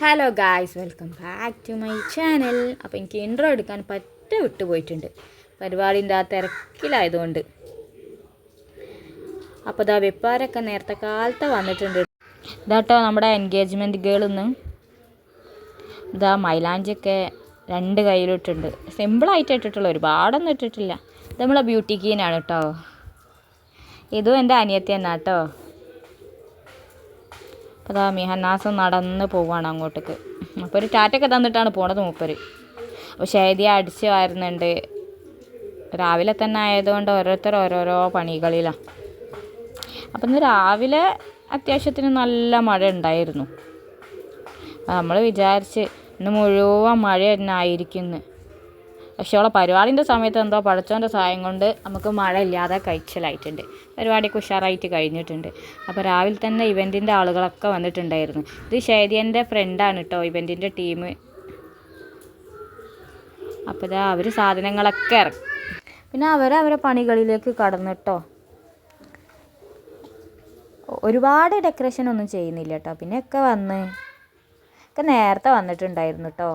Hello guys welcome back to my channel അപ്പോൾ എനിക്ക് intro എടുക്കാൻ പറ്റ വിട്ടുപോയിട്ടുണ്ട്. പരിപാടിന്റെ ആ തിരക്കിലായതുകൊണ്ട്. അപ്പോൾ ഇതാ വെപ്പാരൊക്കെ നേരത്തെ കാലത്ത് വന്നിട്ടുണ്ട്. ഇതാട്ടോ നമ്മുടെ എൻഗേജ്മെന്റ് ഗേളിന്ന് ഇതാ മൈലാഞ്ചൊക്കെ രണ്ട് കയ്യിലിട്ടുണ്ട്. സിമ്പിളായിട്ട് ഇട്ടിട്ടുള്ളൂ ഒരുപാടൊന്നും ഇട്ടിട്ടില്ല. ഇത് നമ്മളെ ബ്യൂട്ടി കീനാണ് കേട്ടോ ഇതും എന്റെ അനിയത്തി തന്നെ കേട്ടോ അപ്പോൾ അതാ മിഹന്നാസം നടന്ന് പോവുകയാണ് അങ്ങോട്ടേക്ക്. അപ്പോൾ ഒരു ടാറ്റൊക്കെ തന്നിട്ടാണ് പോണത് മൂപ്പർ അപ്പോൾ ഷേദി അടിച്ച് വരുന്നുണ്ട്. രാവിലെ തന്നെ ആയതുകൊണ്ട് ഓരോരുത്തർ ഓരോരോ പണികളിലാണ് അപ്പം ഇന്ന് രാവിലെ അത്യാവശ്യത്തിന് നല്ല മഴ ഉണ്ടായിരുന്നു. നമ്മൾ വിചാരിച്ച് ഇന്ന് മുഴുവൻ മഴ തന്നെ ആയിരിക്കുന്നു പക്ഷേ അവളെ പരിപാടിന്റെ സമയത്ത് എന്തോ പഠിച്ചവന്റെ സഹായം കൊണ്ട് നമുക്ക് മഴ ഇല്ലാതെ കഴിച്ചലായിട്ടുണ്ട്. പരിപാടിയൊക്കെ ഉഷാറായിട്ട് കഴിഞ്ഞിട്ടുണ്ട്. അപ്പോൾ രാവിലെ തന്നെ ഇവന്റിന്റെ ആളുകളൊക്കെ വന്നിട്ടുണ്ടായിരുന്നു. ഇത് ഷേദിയന്റെ ഫ്രണ്ടാണ് കേട്ടോ ഇവന്റിന്റെ ടീം. അപ്പോൾ ഇതാ അവർ സാധനങ്ങളൊക്കെ ഇറക്കി. പിന്നെ അവർ അവരെ പണികളിലേക്ക് കടന്നിട്ടോ ഒരുപാട് ഡെക്കറേഷൻ ഒന്നും ചെയ്യുന്നില്ല കേട്ടോ. പിന്നെ ഒക്കെ വന്ന് ഒക്കെ നേരത്തെ വന്നിട്ടുണ്ടായിരുന്നു കേട്ടോ.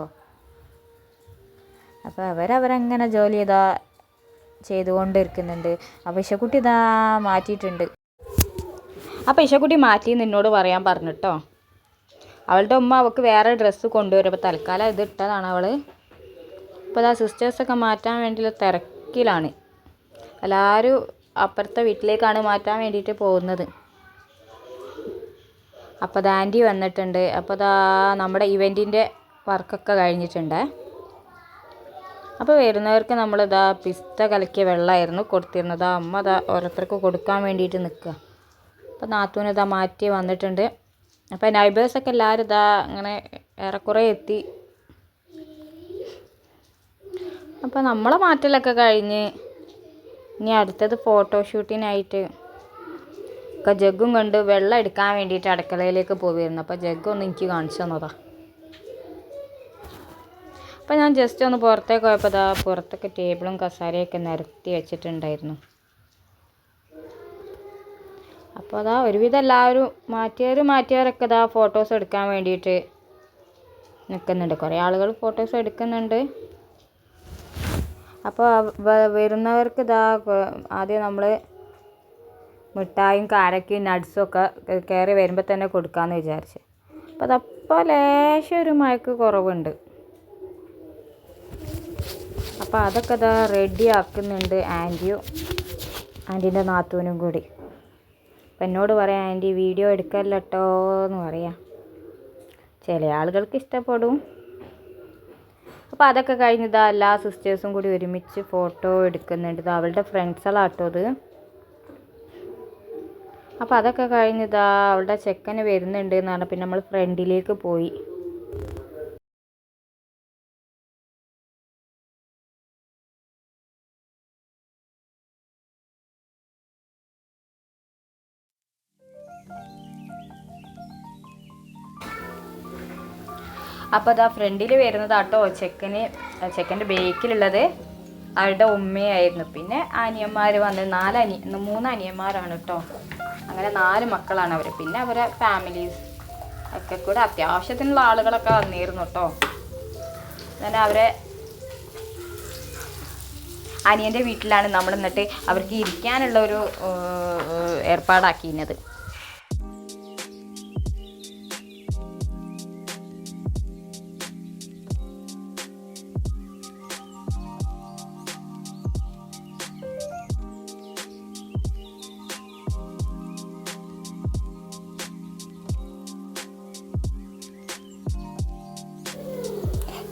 അപ്പോൾ അവരവരങ്ങനെ ജോലി ചെയ്താ ചെയ്തുകൊണ്ടിരിക്കുന്നുണ്ട്. അപ്പോൾ ഇഷക്കുട്ടി ഇതാ മാറ്റിയിട്ടുണ്ട്. അപ്പോൾ ഇഷക്കുട്ടി മാറ്റി നിന്നോട് പറയാൻ പറഞ്ഞു പറഞ്ഞിട്ടോ? അവളുടെ ഉമ്മ അവൾക്ക് വേറെ ഡ്രസ്സ് കൊണ്ടുവരും. അപ്പോൾ തൽക്കാലം ഇത് ഇട്ടതാണ് അവൾ ഇപ്പോൾ ഇതാ സിസ്റ്റേഴ്സൊക്കെ മാറ്റാൻ വേണ്ടിയുള്ള തിരക്കിലാണ്. എല്ലാവരും അപ്പുറത്തെ വീട്ടിലേക്കാണ് മാറ്റാൻ വേണ്ടിയിട്ട് പോകുന്നത്. അപ്പോൾ അത് ആന്റി വന്നിട്ടുണ്ട്. അപ്പോൾ അതാ നമ്മുടെ ഇവന്റിന്റെ വർക്കൊക്കെ കഴിഞ്ഞിട്ടുണ്ട്. അപ്പോൾ വരുന്നവർക്ക് നമ്മളിതാ പിസ്ത കലക്കിയ വെള്ളമായിരുന്നു കൊടുത്തിരുന്നത്. ആ അമ്മ അതാ ഓരോരുത്തർക്ക് കൊടുക്കാൻ വേണ്ടിയിട്ട് നിൽക്കുക അപ്പോൾ നാത്തൂന് ഇതാ മാറ്റി വന്നിട്ടുണ്ട്. അപ്പോൾ നൈബേഴ്സൊക്കെ എല്ലാവരും ഇതാ അങ്ങനെ ഏറെക്കുറെ എത്തി. അപ്പോൾ നമ്മളെ മാറ്റലൊക്കെ കഴിഞ്ഞ് ഇനി അടുത്തത് ഫോട്ടോഷൂട്ടിനായിട്ട് ഒക്കെ ജഗ്ഗും കണ്ട് വെള്ളം എടുക്കാൻ വേണ്ടിയിട്ട് അടുക്കളയിലേക്ക് പോവുമായിരുന്നു അപ്പോൾ ജഗ്ഗ് ഒന്ന് എനിക്ക് കാണിച്ചു തന്നതാ. അപ്പോൾ ഞാൻ ജസ്റ്റ് ഒന്ന് പുറത്തേക്ക് പോയപ്പോൾ ഇതാ പുറത്തൊക്കെ ടേബിളും കസാരയൊക്കെ നിരത്തി വെച്ചിട്ടുണ്ടായിരുന്നു. അപ്പോൾ അതാ ഒരുവിധം എല്ലാവരും മാറ്റിയവർ മാറ്റിയവരൊക്കെ ഇതാ ഫോട്ടോസ് എടുക്കാൻ വേണ്ടിയിട്ട് നിൽക്കുന്നുണ്ട് കുറേ ആളുകൾ ഫോട്ടോസ് എടുക്കുന്നുണ്ട്. അപ്പോൾ വരുന്നവർക്ക് ഇതാ ആദ്യം നമ്മൾ മിഠായും കാരക്കയും ഒക്കെ കയറി വരുമ്പോൾ തന്നെ കൊടുക്കാമെന്ന് വിചാരിച്ച്. അപ്പോൾ അതപ്പോൾ ലേശം ഒരു മയക്ക് കുറവുണ്ട്. അപ്പോൾ അതൊക്കെ ഇതാ റെഡി ആക്കുന്നുണ്ട് ആന്റിയും ആന്റീന്റെ നാത്തൂനും കൂടി. അപ്പം എന്നോട് പറയാം ആന്റി വീഡിയോ എടുക്കല്ലോ കേട്ടോ എന്ന് പറയാം. ചില ആളുകൾക്ക് ഇഷ്ടപ്പെടും. അപ്പോൾ അതൊക്കെ കഴിഞ്ഞ് ഇതാ എല്ലാ സിസ്റ്റേഴ്സും കൂടി ഒരുമിച്ച് ഫോട്ടോ എടുക്കുന്നുണ്ട്. ഇത് അവളുടെ ഫ്രണ്ട്സുകളാട്ടോ അത് അപ്പോൾ അതൊക്കെ കഴിഞ്ഞ് ഇതാ അവളുടെ ചെക്കന് വരുന്നുണ്ട് എന്ന് പിന്നെ നമ്മൾ ഫ്രണ്ടിലേക്ക് പോയി. അപ്പോൾ അതാ ഫ്രണ്ടിൽ വരുന്നത് ആട്ടോ ചെക്കന് ചെക്കന്റെ ബേക്കിലുള്ളത്. അവരുടെ ഉമ്മയായിരുന്നു. പിന്നെ അനിയന്മാർ വന്ന് നാല് അനി മൂന്ന് അനിയന്മാരാണ് കേട്ടോ അങ്ങനെ നാല് മക്കളാണ് അവർ പിന്നെ അവരെ ഫാമിലീസ് ഒക്കെ കൂടെ അത്യാവശ്യത്തിനുള്ള ആളുകളൊക്കെ വന്നിരുന്നു കേട്ടോ അങ്ങനെ അവരെ അനിയന്റെ വീട്ടിലാണ് നമ്മൾ എന്നിട്ട് അവർക്ക് ഇരിക്കാനുള്ള ഒരു ഏർപ്പാടാക്കിയിരുന്നത്.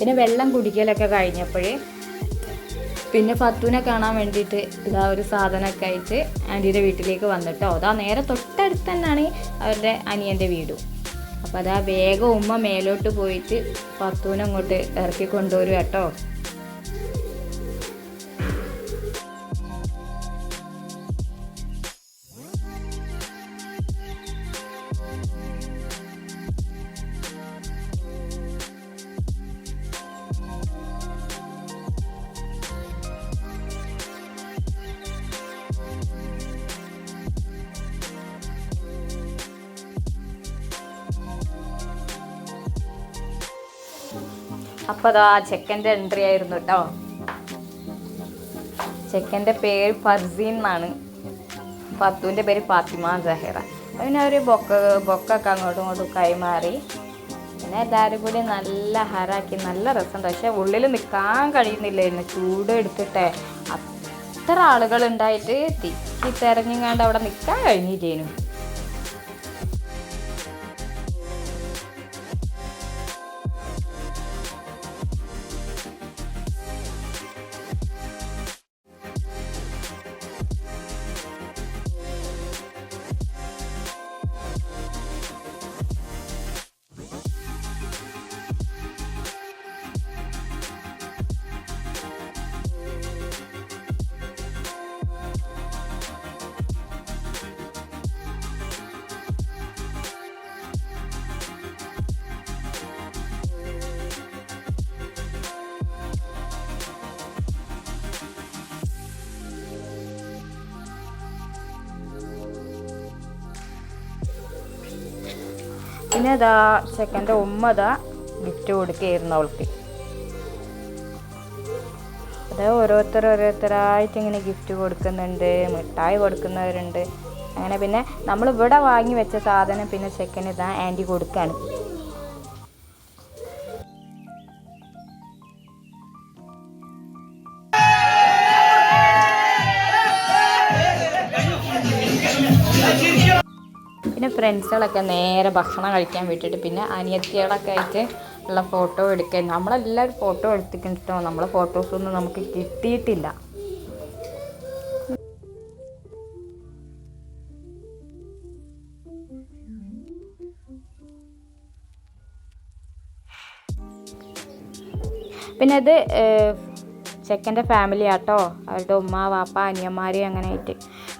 പിന്നെ വെള്ളം കുടിക്കലൊക്കെ കഴിഞ്ഞപ്പോഴേ പിന്നെ ഫത്തുവിനെ കാണാൻ വേണ്ടിയിട്ട് ഇതാ ഒരു സാധനമൊക്കെ അയച്ച് ആന്റിയുടെ വീട്ടിലേക്ക് വന്നിട്ടോ. അതാ നേരെ തൊട്ടടുത്ത് തന്നെയാണ് അവരുടെ അനിയന്റെ വീടും. അപ്പോൾ അതാ വേഗം ഉമ്മ മേലോട്ട് പോയിട്ട് ഫത്തുവിനെ അങ്ങോട്ട് ഇറക്കി കൊണ്ടുവരും കേട്ടോ അപ്പോൾ ആ ചെക്കന്റെ എൻട്രി ആയിരുന്നു കേട്ടോ ചെക്കന്റെ പേര് ഫർസീൻ എന്നാണ്. പത്തുവിന്റെ പേര് ഫാത്തിമ സഹേറ. പിന്നെ അവർ ബൊക്ക ബൊക്കൊക്കെ അങ്ങോട്ടും ഇങ്ങോട്ടും കൈമാറി പിന്നെ എല്ലാവരും കൂടി നല്ല ഹരാക്കി നല്ല രസമുണ്ട്. പക്ഷെ ഉള്ളിൽ നിൽക്കാൻ കഴിയുന്നില്ലായിരുന്നു. ചൂട് എടുത്തിട്ടേ അത്ര ആളുകൾ ഉണ്ടായിട്ട് തിക്കി തിരഞ്ഞുങ്ങാണ്ട് അവിടെ നിൽക്കാൻ കഴിഞ്ഞില്ലേനു. പിന്നെ ഇതാ ചെക്കന്റെ ഉമ്മ ഇതാ ഗിഫ്റ്റ് കൊടുക്കുകയായിരുന്നു അവൾക്ക്. അത് ഓരോരുത്തർ ഓരോരുത്തരായിട്ട് ഇങ്ങനെ ഗിഫ്റ്റ് കൊടുക്കുന്നുണ്ട് മിഠായി കൊടുക്കുന്നവരുണ്ട്. അങ്ങനെ പിന്നെ നമ്മൾ ഇവിടെ വാങ്ങി വെച്ച സാധനം പിന്നെ ചെക്കന് ഇതാ ആന്റി കൊടുക്കാണ്. പിന്നെ ഫ്രണ്ട്സുകളൊക്കെ നേരെ ഭക്ഷണം കഴിക്കാൻ വിട്ടിട്ട് പിന്നെ അനിയത്തികളൊക്കെ ആയിട്ട് ഉള്ള ഫോട്ടോ എടുക്കാൻ. നമ്മളെല്ലാവരും ഫോട്ടോ എടുത്തിട്ടോ നമ്മളെ ഫോട്ടോസൊന്നും നമുക്ക് കിട്ടിയിട്ടില്ല. പിന്നെ അത് ചെക്കന്റെ ഫാമിലി ആട്ടോ? അവരുടെ ഉമ്മ വാപ്പ അനിയന്മാർ അങ്ങനെ ആയിട്ട്.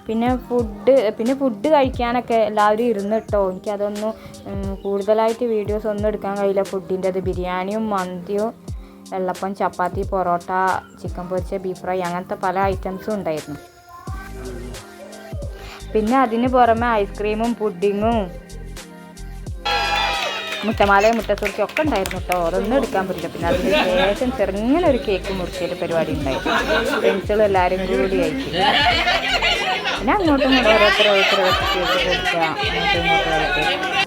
പിന്നെ ഫുഡ് പിന്നെ ഫുഡ് കഴിക്കാനൊക്കെ എല്ലാവരും ഇരുന്ന് കേട്ടോ എനിക്കതൊന്നും കൂടുതലായിട്ട് വീഡിയോസ് ഒന്നും എടുക്കാൻ കഴിയില്ല. ഫുഡിന്റെ അത് ബിരിയാണിയും മന്തിയും വെള്ളപ്പം ചപ്പാത്തി പൊറോട്ട ചിക്കൻ പൊരിച്ച ബീഫ് ഫ്രൈ അങ്ങനത്തെ പല ഐറ്റംസും ഉണ്ടായിരുന്നു. പിന്നെ അതിന് പുറമെ ഐസ്ക്രീമും പുഡിങ്ങും മുട്ടമാലയും മുട്ടസുറുക്കും ഒക്കെ ഉണ്ടായിരുന്നു കേട്ടോ. അതൊന്നും എടുക്കാൻ പറ്റില്ല. പിന്നെ അതിന് ശേഷം ചെറുങ്ങനെ ഒരു കേക്ക് മുറിച്ചൊരു പരിപാടി ഉണ്ടായിരുന്നു. ഫ്രണ്ട്സുകൾ എല്ലാവരും കൂടി ആയിട്ട്. പിന്നെ അങ്ങോട്ടും ഇങ്ങോട്ടും ഓരോരുത്തർ ഓരോരുത്തർ വെച്ചിട്ട് കേക്ക് കൊടുക്കുക അങ്ങോട്ടും ഇങ്ങോട്ടും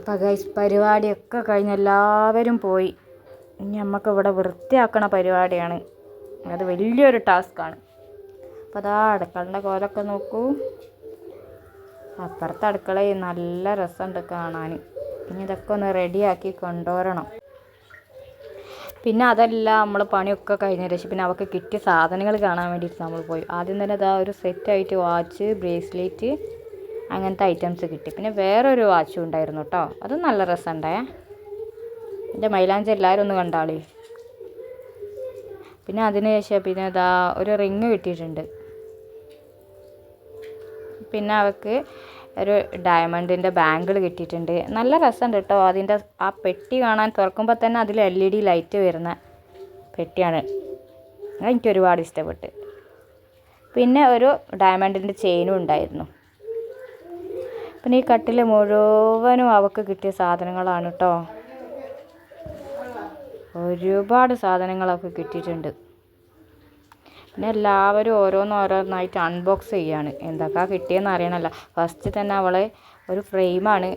അപ്പോൾ ഗൈസ് പരിപാടിയൊക്കെ കഴിഞ്ഞ് എല്ലാവരും പോയി. ഇനി നമുക്ക് ഇവിടെ വൃത്തിയാക്കണ പരിപാടിയാണ്. അത് വലിയൊരു ടാസ്ക്കാണ്. അപ്പോൾ അതാ അടുക്കളന്റെ കോലൊക്കെ നോക്കൂ. അപ്പുറത്തെ അടുക്കളയിൽ നല്ല രസമുണ്ട് കാണാൻ ഇനി ഇതൊക്കെ ഒന്ന് റെഡിയാക്കി കൊണ്ടുവരണം. പിന്നെ അതല്ല നമ്മൾ പണിയൊക്കെ കഴിഞ്ഞ ശേഷം പിന്നെ അവൾക്ക് കിട്ടിയ സാധനങ്ങൾ കാണാൻ വേണ്ടിയിട്ട് നമ്മൾ പോയി. ആദ്യം തന്നെ അതാ ഒരു സെറ്റായിട്ട് വാച്ച് ബ്രേസ്ലെറ്റ് അങ്ങനത്തെ ഐറ്റംസ് കിട്ടി. പിന്നെ വേറൊരു വാച്ചും ഉണ്ടായിരുന്നു കേട്ടോ അത് നല്ല രസമുണ്ടേ എന്റെ മൈലാഞ്ചി എല്ലാവരും ഒന്ന് കണ്ടാളി. പിന്നെ അതിന് ശേഷം പിന്നെ ഇതാ ഒരു റിങ് കിട്ടിയിട്ടുണ്ട്. പിന്നെ അവൾക്ക് ഒരു ഡയമണ്ടിന്റെ ബാങ്കിൾ കിട്ടിയിട്ടുണ്ട്. നല്ല രസമുണ്ട് കേട്ടോ അതിന്റെ ആ പെട്ടി കാണാൻ തുറക്കുമ്പോൾ തന്നെ അതിൽ എൽ ഇ ഡി ലൈറ്റ് വരുന്ന പെട്ടിയാണ്. എനിക്ക് ഒരുപാട് ഇഷ്ടപ്പെട്ട്. പിന്നെ ഒരു ഡയമണ്ടിന്റെ ചെയിനും ഉണ്ടായിരുന്നു. പിന്നെ ഈ കട്ടിൽ മുഴുവനും അവക്ക് കിട്ടിയ സാധനങ്ങളാണ് കേട്ടോ ഒരുപാട് സാധനങ്ങളൊക്കെ കിട്ടിയിട്ടുണ്ട്. പിന്നെ എല്ലാവരും ഓരോന്നോരോന്നായിട്ട് അൺബോക്സ് ചെയ്യാണ്. എന്തൊക്കെ കിട്ടിയെന്ന് അറിയണമല്ല ഫസ്റ്റ് തന്നെ അവളെ ഒരു ഫ്രെയിമാണ്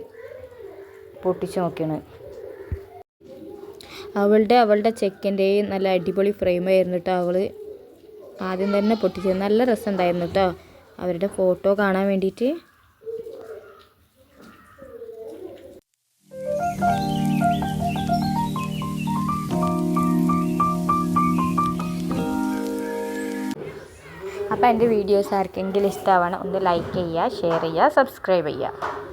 പൊട്ടിച്ചു നോക്കിയത് അവളുടെ അവളുടെ ചെക്കിന്റെയും നല്ല അടിപൊളി ഫ്രെയിമായിരുന്നു കേട്ടോ അവൾ ആദ്യം തന്നെ പൊട്ടിച്ചത്. നല്ല രസം ഉണ്ടായിരുന്നു കേട്ടോ അവരുടെ ഫോട്ടോ കാണാൻ വേണ്ടിയിട്ട്. അപ്പോൾ എന്റെ വീഡിയോസ് ആർക്കെങ്കിലും ഇഷ്ടമാവണം ഒന്ന് ലൈക്ക് ചെയ്യുക ഷെയർ ചെയ്യുക സബ്സ്ക്രൈബ് ചെയ്യുക.